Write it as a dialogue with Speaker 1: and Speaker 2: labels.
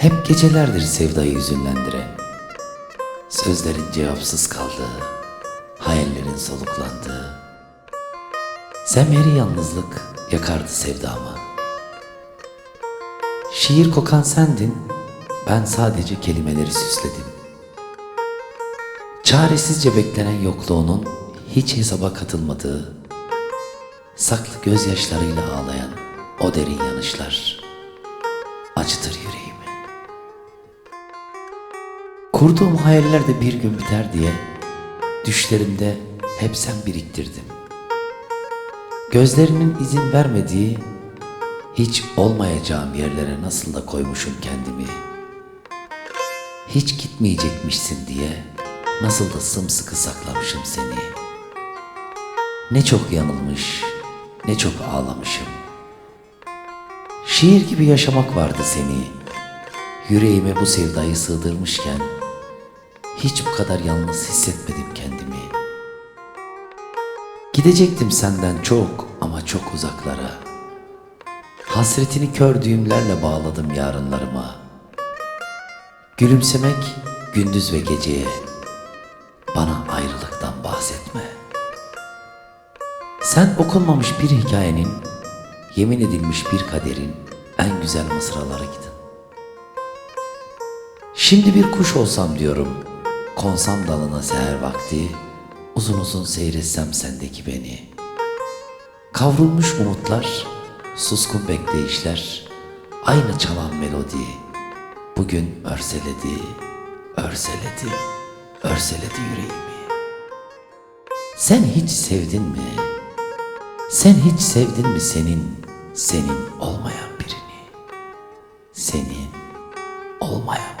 Speaker 1: Hep gecelerdir sevdayı hüzünlendiren. Sözlerin cevapsız kaldığı, hayallerin soluklandığı. Semheri yalnızlık yakardı sevdamı. Şiir kokan sendin, ben sadece kelimeleri süsledim. Çaresizce beklenen yokluğunun hiç hesaba katılmadığı, saklı gözyaşlarıyla ağlayan o derin yanışlar acıtır yüreğimi. Kurduğum hayaller de bir gün biter diye düşlerimde hep sen biriktirdim. Gözlerinin izin vermediği hiç olmayacağım yerlere nasıl da koymuşum kendimi. Hiç gitmeyecekmişsin diye nasıl da sımsıkı saklamışım seni. Ne çok yanılmış, ne çok ağlamışım. Şiir gibi yaşamak vardı seni. Yüreğime bu sevdayı sığdırmışken hiç bu kadar yalnız hissetmedim kendimi. Gidecektim senden çok ama çok uzaklara. Hasretini kör düğümlerle bağladım yarınlarıma. Gülümsemek gündüz ve geceye. Bana ayrılıktan bahsetme. Sen okunmamış bir hikayenin, yemin edilmiş bir kaderin en güzel mısralarıydın. Şimdi bir kuş olsam diyorum, Konsam dalına seher vakti, uzun uzun seyretsem sendeki beni. Kavrulmuş umutlar, suskun bekleyişler, aynı çalan melodi. Bugün örseledi, örseledi, örseledi yüreğimi. Sen hiç sevdin mi? Sen hiç sevdin mi senin, senin olmayan birini? Senin olmayan